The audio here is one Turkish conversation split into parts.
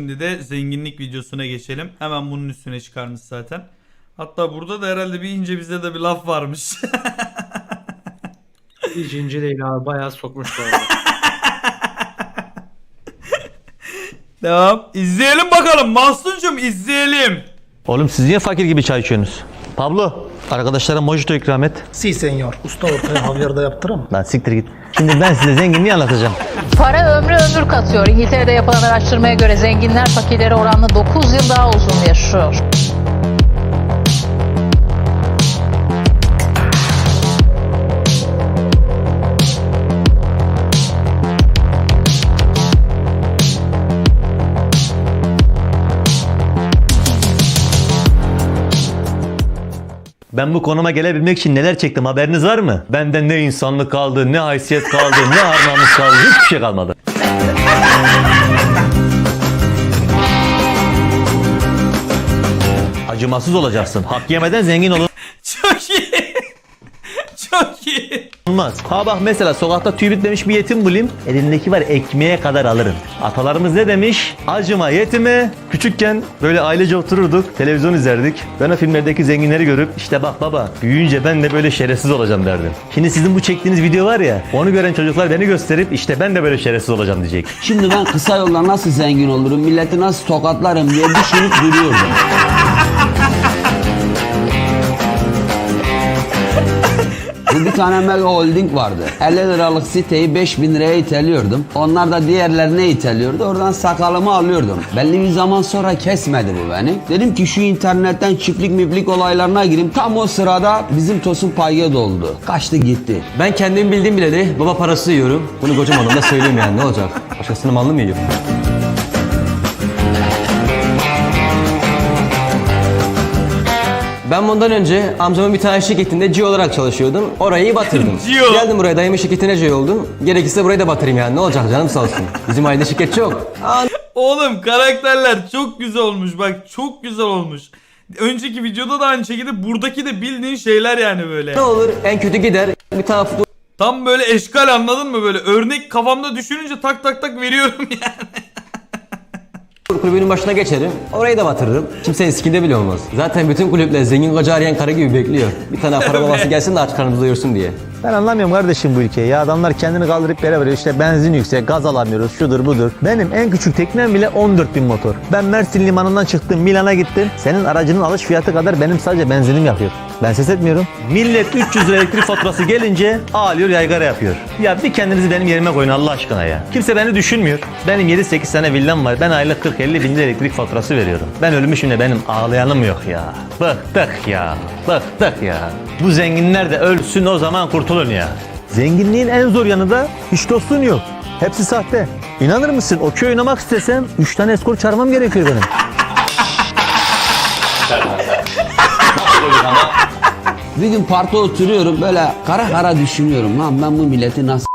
Şimdi de zenginlik videosuna geçelim. Hemen bunun üstüne çıkarmış zaten. Hatta burada da herhalde bir ince bize de bir laf varmış. Hiç ince değil abi bayağı sokmuş bu arada. Devam. İzleyelim bakalım. Mahsuncuğum izleyelim. Oğlum siz niye fakir gibi çay içiyorsunuz? Pablo, arkadaşlara mojito ikram et. Si senyor. Usta ortaya havyarda yaptırım. Lan siktir git. Şimdi ben size zenginliği anlatacağım. Para ömrü ömür katıyor. İngiltere'de yapılan araştırmaya göre zenginler fakirlere oranla 9 yıl daha uzun yaşıyor. Ben bu konuma gelebilmek için neler çektim haberiniz var mı? Benden ne insanlık kaldı, ne haysiyet kaldı, ne harmanlık kaldı, hiçbir şey kalmadı. Acımasız olacaksın. Hak yemeden zengin olur. Çok iyi. Çok iyi. Olmaz. Ha bak mesela sokakta tüy bitmemiş bir yetim bulayım. Elindeki var ekmeğe kadar alırım. Atalarımız ne demiş? Acıma yetime. Küçükken böyle ailece otururduk. Televizyon izlerdik. Ben o filmlerdeki zenginleri görüp işte bak baba büyüyünce ben de böyle şerefsiz olacağım derdim. Şimdi sizin bu çektiğiniz video var ya onu gören çocuklar beni gösterip işte ben de böyle şerefsiz olacağım diyecek. Şimdi ben kısa yolla nasıl zengin olurum, milleti nasıl tokatlarım diye düşünüp duruyordum. Tane mega holding vardı. 50 liralık siteyi 5000 liraya iteliyordum. Onlar da diğerlerine iteliyordu. Oradan sakalımı alıyordum. Belli bir zaman sonra kesmedi bu beni. Dedim ki şu internetten çiftlik miplik olaylarına gireyim. Tam o sırada bizim Tosun Payge doldu. Kaçtı gitti. Ben kendim bildim bileli baba parası yiyorum. Bunu kocam da söyleyeyim yani ne olacak? Başkasının malını mı yiyorum? Ben bundan önce amcamın bir tane şirketinde G olarak çalışıyordum. Orayı batırdım. Gio. Geldim buraya dayımın şirketine G oldum. Gerekirse burayı da batırayım yani ne olacak canım sağ olsun. Bizim ailede şirket. Aa, Oğlum karakterler çok güzel olmuş. Bak çok güzel olmuş. Önceki videoda da aynı şekilde buradaki de bildiğin şeyler yani böyle. ne olur en kötü gider bir tane futbol Tam böyle eşkal anladın mı böyle? Örnek kafamda düşününce tak tak tak veriyorum yani. Kulübünün başına geçerim. Orayı da batırırım. Kimsenin sikinde bile olmaz. Zaten bütün kulüpler zengin koca arayan karı gibi bekliyor. Bir tane para babası gelsin de aç karnımızı doyursun diye. Ben anlamıyorum kardeşim bu ülkeyi ya. Adamlar kendini kaldırıp yere veriyor. İşte benzin yüksek, gaz alamıyoruz, şudur budur. Benim en küçük teknem bile 14 bin motor. Ben Mersin limanından çıktım, Milan'a gittim. Senin aracının alış fiyatı kadar benim sadece benzinim yakıyor. Ben ses etmiyorum. Millet 300 lira elektrik faturası gelince ağlıyor yaygara yapıyor. Ya bir kendinizi benim yerime koyun Allah aşkına ya. Kimse beni düşünmüyor. Benim 7-8 tane villam var. Ben aylık 40-50 bin lira elektrik faturası veriyorum. Ben ölmüşüm de benim ağlayanım yok ya. Bıktık ya. Bıktık ya. Bu zenginler de ölsün o zaman kurtulun ya. Zenginliğin en zor yanı da hiç dostun yok. Hepsi sahte. İnanır mısın okey oynamak istesem 3 tane eskor çağırmam gerekiyor benim. Bir gün parkta oturuyorum böyle kara kara düşünüyorum lan ben bu milleti nasıl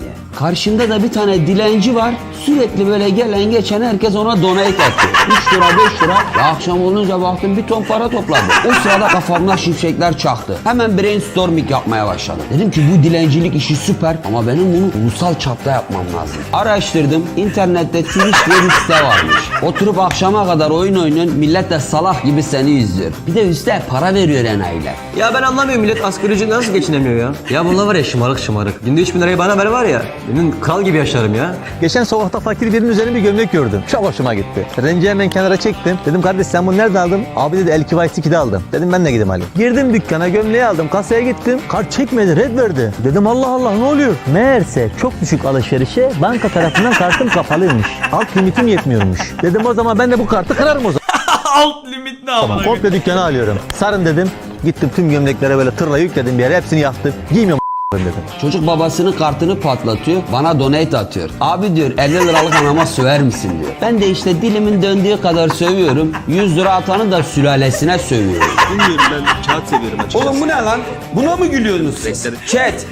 diye. Karşımda da bir tane dilenci var. Sürekli böyle gelen geçen herkes ona donate atıyor. 3 lira 5 lira. Ya akşam olunca baktım bir ton para topladı. O sırada kafamda şimşekler çaktı. Hemen brainstorming yapmaya başladım. Dedim ki bu dilencilik işi süper ama benim bunu ulusal çapta yapmam lazım. Araştırdım. İnternette Twitch diye bir site varmış. Oturup akşama kadar oyun oynuyorsun. Millet de salak gibi seni izliyor. Bir de üstte para veriyor enayiler. Ya ben anlamıyorum millet asgari ücretle nasıl geçinemiyor ya? Ya bunlar var ya şımarık şımarık. Günde 3000 lirayı bana ver var ya. Benim kral gibi yaşarım ya. Geçen sokakta fakir birinin üzerine bir gömlek gördüm. Çok hoşuma gitti. Renci hemen kenara çektim. Dedim kardeş sen bunu nerede aldın? Abi dedi Elki Vice 2'de aldım. Dedim ben de gideyim alayım. Girdim dükkana gömleği aldım. Kasaya gittim. Kart çekmedi red verdi. Dedim Allah Allah ne oluyor? Meğerse çok düşük alışverişe banka tarafından kartım kapalıymış. Alt limitim yetmiyormuş. Dedim o zaman ben de bu kartı kırarım o zaman. Alt limit ne Tamam, amına komple dükkanı alıyorum. Sarın dedim. Gittim tüm gömleklere böyle tırla yükledim bir yere. Hepsini yaktım. Giymiyorum dedim. Çocuk babasının kartını patlatıyor. Bana donate atıyor. Abi diyor 50 liralık anama söver misin diyor. Ben de işte dilimin döndüğü kadar sövüyorum. 100 lira atanı da sülalesine sövüyorum. Bilmiyorum ben kağıt seviyorum açıkçası. Oğlum bu ne lan? Buna mı gülüyorsunuz siz? Chat.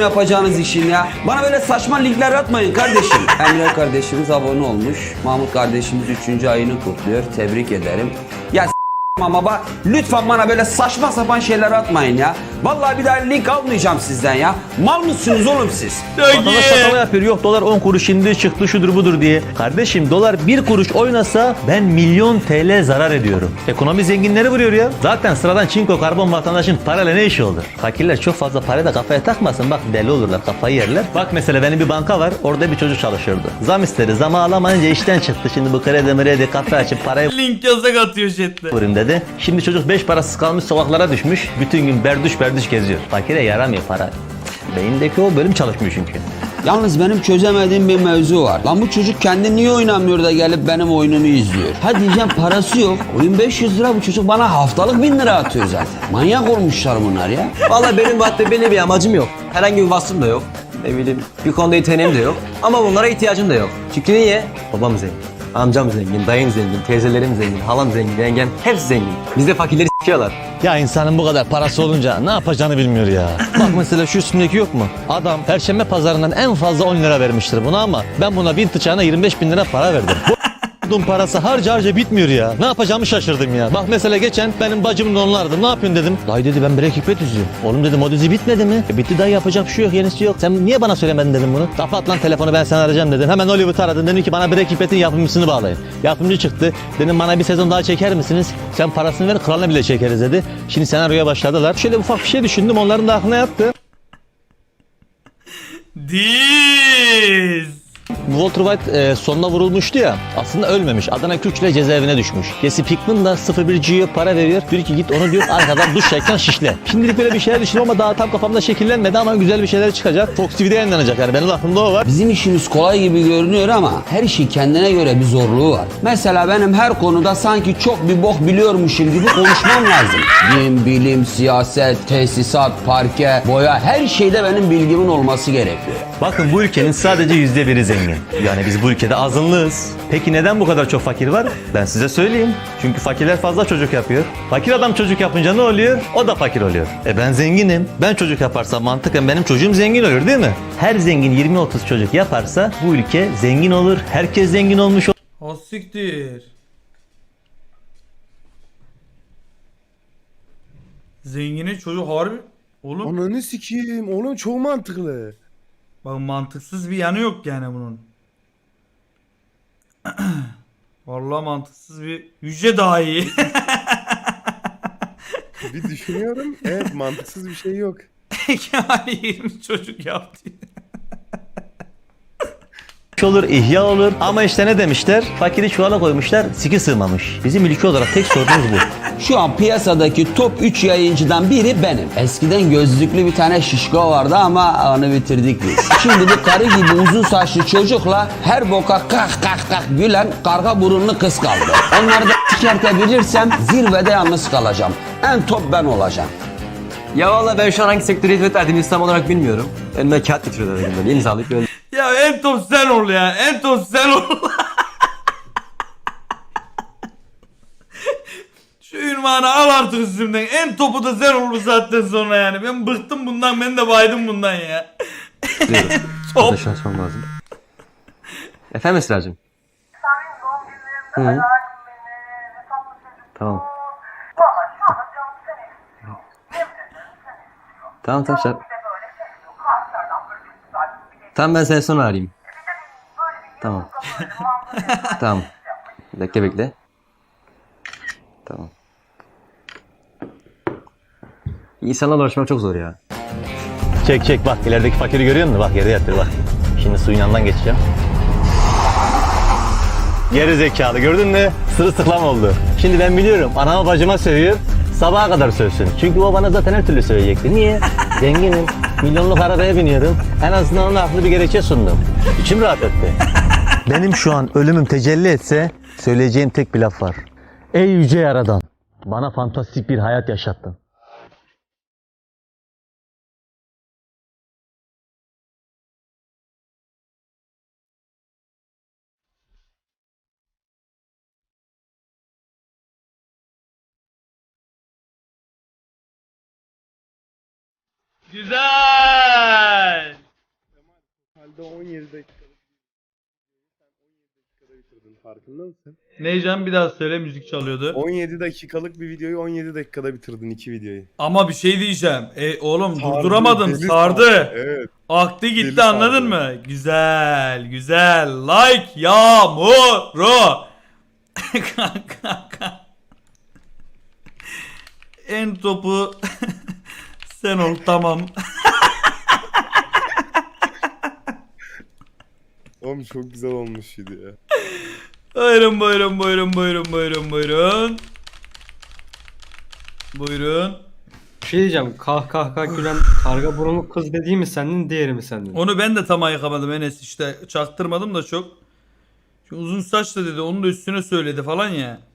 yapacağınız işin ya. Bana böyle saçma linkler atmayın kardeşim. Emre kardeşimiz abone olmuş. Mahmut kardeşimiz 3. ayını kutluyor. Tebrik ederim. Ya ama bak lütfen bana böyle saçma sapan şeyler atmayın ya. Vallahi bir daha link almayacağım sizden ya. Mal mısınız oğlum siz? Vatandaş iyi. yapıyor. Yok dolar 10 kuruş indi çıktı şudur budur diye. Kardeşim dolar 1 kuruş oynasa ben milyon TL zarar ediyorum. Ekonomi zenginleri vuruyor ya. Zaten sıradan çinko karbon vatandaşın parayla ne işi olur? Fakirler çok fazla parayı da kafaya takmasın. Bak deli olurlar kafayı yerler. Bak mesela benim bir banka var. Orada bir çocuk çalışıyordu. Zam istedi. Zamı alamayınca işten çıktı. Şimdi bu kredi mredi kafe açıp parayı Link yasak atıyor chatte. vurayım dedi. Şimdi çocuk beş parasız kalmış sokaklara düşmüş. Bütün gün berduş berduş geziyor. Fakire yaramıyor para. Beyindeki o bölüm çalışmıyor çünkü. Yalnız benim çözemediğim bir mevzu var. Lan bu çocuk kendi niye oynamıyor da gelip benim oyunumu izliyor? Ha diyeceğim parası yok. Oyun 500 lira bu çocuk bana haftalık 1000 lira atıyor zaten. Manyak olmuşlar bunlar ya. Vallahi benim madde benim bir amacım yok. Herhangi bir vasfım da yok. Ne bileyim bir konuda yeteneğim de yok. Ama bunlara ihtiyacım da yok. Çünkü niye? Babam zengin. Amcam zengin, dayım zengin, teyzelerim zengin, halam zengin, yengem hepsi zengin. Bizde fakirleri s**iyorlar. Ya insanın bu kadar parası olunca ne yapacağını bilmiyor ya. Bak mesela şu üstündeki yok mu? Adam perşembe pazarından en fazla 10 lira vermiştir buna ama ben buna bin tıçağına 25 bin lira para verdim. Parası harca harca bitmiyor ya. Ne yapacağımı şaşırdım ya. Bak mesela geçen benim bacım donlardı. Ne yapıyorsun dedim. Dayı dedi ben Breaking Bad izliyorum. Oğlum dedim o dizi bitmedi mi? E, bitti dayı yapacak bir şey yok yenisi yok. Sen niye bana söylemedin dedim bunu. Kapat lan telefonu ben seni arayacağım dedim. Hemen Hollywood aradım. Dedim ki bana Breaking Bad'in yapımcısını bağlayın. Yapımcı çıktı. Dedim bana bir sezon daha çeker misiniz? Sen parasını ver kralına bile çekeriz dedi. Şimdi senaryoya başladılar. Şöyle ufak bir şey düşündüm onların da aklına yattı. Diz. Walter White e, sonuna vurulmuştu ya. Aslında ölmemiş. Adana Kürç'le cezaevine düşmüş. Jesse Pinkman da 01 G'ye para veriyor. Diyor ki git onu diyor arkadan duş çekten şişle. Şimdilik böyle bir şeyler düşünüyorum ama daha tam kafamda şekillenmedi ama güzel bir şeyler çıkacak. Fox TV'de yayınlanacak yani benim aklımda o var. Bizim işimiz kolay gibi görünüyor ama her şey kendine göre bir zorluğu var. Mesela benim her konuda sanki çok bir bok biliyormuşum gibi konuşmam lazım. Din, bilim, siyaset, tesisat, parke, boya her şeyde benim bilgimin olması gerekiyor. Bakın bu ülkenin sadece yüzde biri zengin. Yani biz bu ülkede azınlığız. Peki neden bu kadar çok fakir var? Ben size söyleyeyim. Çünkü fakirler fazla çocuk yapıyor. Fakir adam çocuk yapınca ne oluyor? O da fakir oluyor. E ben zenginim. Ben çocuk yaparsam mantıken benim çocuğum zengin olur değil mi? Her zengin 20-30 çocuk yaparsa bu ülke zengin olur. Herkes zengin olmuş O siktir. Zenginin çocuğu harbi. Oğlum Ananı sikeyim. Oğlum çok mantıklı. bak mantıksız bir yanı yok yani bunun. Vallahi mantıksız bir yüce daha iyi. Bir düşünüyorum. Evet mantıksız bir şey yok. Kemal 20 çocuk yaptı. Olur, ihya olur. Ama işte ne demişler? Fakiri çuvala koymuşlar, siki sığmamış. Bizim ülke olarak tek sorunumuz bu. Şu an piyasadaki top 3 yayıncıdan biri benim. Eskiden gözlüklü bir tane şişko vardı ama onu bitirdik biz. Şimdi bu karı gibi uzun saçlı çocukla her boka kah kah kah gülen karga burunlu kız kaldı. Onları da çıkartabilirsem zirvede yalnız kalacağım. En top ben olacağım. Ya vallahi ben şu an hangi sektöre hizmet verdiğimi tam olarak bilmiyorum. Elime kağıt getiriyorlar elimden. İmzalayıp gönder. Ya en top sen ol ya. En top sen ol. Şu ünvanı al artık üstümden. En topu da sen ol bu saatten sonra yani. Ben bıktım bundan. Ben de baydım bundan ya. Top. Burada çalışmam lazım. Efendim Esra'cığım? Hı -hı. Tamam. Tamam tamam. Tamam ben seni sonra arayayım. Tamam. tamam. Bekle bekle. Tamam. İnsanlarla uğraşmak çok zor ya. Çek çek bak ilerideki fakiri görüyor musun? Bak yere yatır bak. Şimdi suyun yanından geçeceğim. Geri zekalı gördün mü? Sırılsıklam oldu. Şimdi ben biliyorum anama bacıma sövüyor. Sabaha kadar sövsün. Çünkü o bana zaten her türlü söyleyecekti. Niye? Zenginim. Milyonluk arabaya biniyorum. En azından ona haklı bir gerekçe sundum. İçim rahat etti. Benim şu an ölümüm tecelli etse söyleyeceğim tek bir laf var. Ey yüce yaradan. Bana fantastik bir hayat yaşattın. Güzel. Halde 17 dakika. bitirdin farkında mısın? Neycan bir daha söyle müzik çalıyordu. 17 dakikalık bir videoyu 17 dakikada bitirdin iki videoyu. Ama bir şey diyeceğim. E oğlum Sardı, durduramadım deli sardı. Evet. Aktı gitti Deli anladın sardı. mı? Güzel güzel. Like yağmuru. Kanka. en topu sen ol tamam. Oğlum çok güzel olmuş video ya. Buyurun buyurun buyurun buyurun buyurun buyurun. Buyurun. Bir şey diyeceğim. Kah kah kah gülen karga burunlu kız dediği mi sendin diğeri mi sendin? Onu ben de tam ayıkamadım Enes işte çaktırmadım da çok. Şu uzun saçlı dedi onun da üstüne söyledi falan ya.